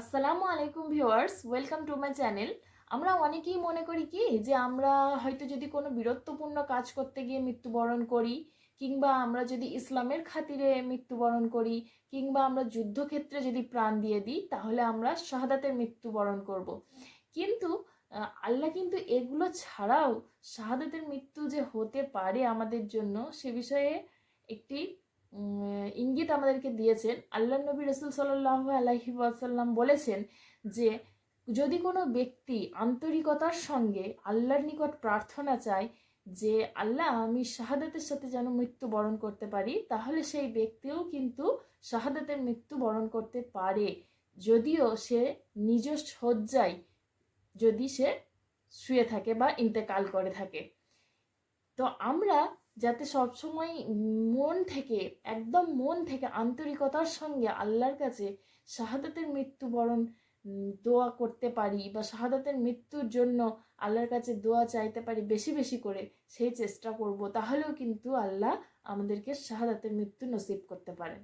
আসসালামু আলাইকুম viewers, welcome to my channel আমরা অনেকেই মনে করি কি, যে আমরা হয়তো যদি কোনো বীরত্বপূর্ণ কাজ করতে গিয়ে মৃত্যুবরণ করি, কিংবা আমরা যদি ইসলামের খাতিরে মৃত্যুবরণ করি, কিংবা আমরা যুদ্ধক্ষেত্রে যদি প্রাণ দিয়ে দিই, তাহলে আমরা শাহাদাতের মৃত্যুবরণ করব। কিন্তু আল্লাহ কিন্তু এগুলো ছাড়াও শাহাদাতের মৃত্যু যে হতে পারে আমাদের জন্য, সে বিষয়ে একটি ইঙ্গিত আমাদেরকে দিয়েছেন। আল্লাহ নবী রসুল সাল্লাহ আলহি ওয়াসাল্লাম বলেছেন যে, যদি কোনো ব্যক্তি আন্তরিকতার সঙ্গে আল্লাহর নিকট প্রার্থনা চায় যে, আল্লাহ, আমি শাহাদাতের সাথে যেন মৃত্যু বরণ করতে পারি, তাহলে সেই ব্যক্তিও কিন্তু শাহাদাতের মৃত্যু বরণ করতে পারে। যদিও সে নিজ শয্যায় যদি সে শুয়ে থাকে বা ইন্তেকাল করে থাকে। তো আমরা যাতে সবসময় মন থেকে, একদম মন থেকে আন্তরিকতার সঙ্গে আল্লাহর কাছে শাহাদাতের মৃত্যুবরণ দোয়া করতে পারি বা শাহাদাতের মৃত্যুর জন্য আল্লাহর কাছে দোয়া চাইতে পারি বেশি বেশি করে সেই চেষ্টা করব, তাহলেও কিন্তু আল্লাহ আমাদেরকে শাহাদাতের মৃত্যু নসিব করতে পারেন।